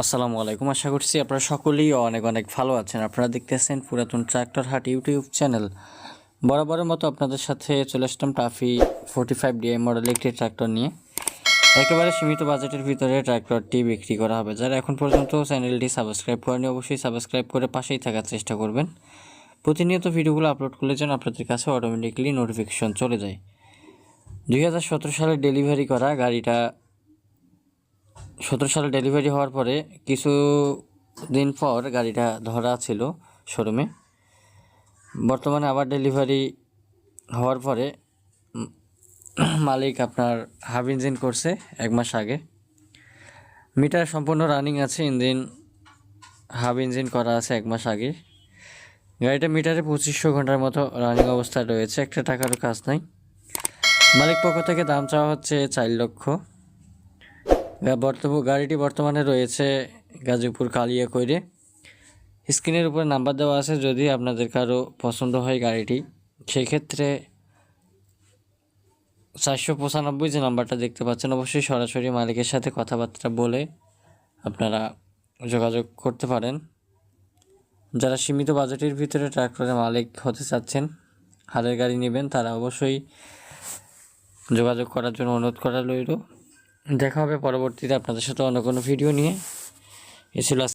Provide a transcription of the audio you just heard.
আসসালামু আলাইকুম। আশা করছি আপনারা সকলেই অনেক অনেক ভালো আছেন। আপনারা দেখতেছেন পুরাতন ট্রাক্টর হাট ইউটিউব চ্যানেল। বরাবরের মতো আপনাদের সাথে চলে আসলাম TAFE forty five DI model একটি ট্রাক্টর নিয়ে। একেবারে সীমিত বাজেটের ভিতরে ট্রাক্টরটি বিক্রি করা হবে। যারা এখন পর্যন্ত চ্যানেলটি সাবস্ক্রাইব করেনি অবশ্যই সাবস্ক্রাইব করে পাশেই থাকার চেষ্টা করবেন। প্রতিনিয়ত ভিডিওগুলো আপলোড করলে যেন আপনাদের কাছে অটোমেটিকলি নোটিফিকেশন চলে যায়। দুই হাজার সতেরো সালে ডেলিভারি করা গাড়িটা সতেরো সালে ডেলিভারি হওয়ার পরে কিছু দিন পর গাড়িটা ধরা ছিল শোরুমে। বর্তমানে আবার ডেলিভারি হওয়ার পরে মালিক আপনার হাফ ইঞ্জিন করছে এক মাস আগে। মিটার সম্পূর্ণ রানিং আছে, ইঞ্জিন হাফ ইঞ্জিন করা আছে এক মাস আগে। গাড়িটা মিটারে পঁচিশশো ঘণ্টার মতো রানিং অবস্থায় রয়েছে, একটা টাকারও কাজ নাই। মালিক পক্ষ থেকে দাম চাওয়া হচ্ছে চার লক্ষ। বর্তমান গাড়িটি বর্তমানে রয়েছে গাজীপুর কালিয়া কইরে। স্ক্রিনের উপরে নাম্বার দেওয়া আছে, যদি আপনাদের কারও পছন্দ হয় গাড়িটি, সেক্ষেত্রে চারশো পঁচানব্বই যে নাম্বারটা দেখতে পাচ্ছেন, অবশ্যই সরাসরি মালিকের সাথে কথাবার্তা বলে আপনারা যোগাযোগ করতে পারেন। যারা সীমিত বাজেটের ভিতরে ট্রাক্টরের মালিক হতে চাচ্ছেন হালের গাড়ি নেবেন, তারা অবশ্যই যোগাযোগ করার জন্য অনুরোধ করা রইল। দেখা হবে পরবর্তীতে আপনাদের সাথে অন্য কোনো ভিডিও নিয়ে। এ ছিল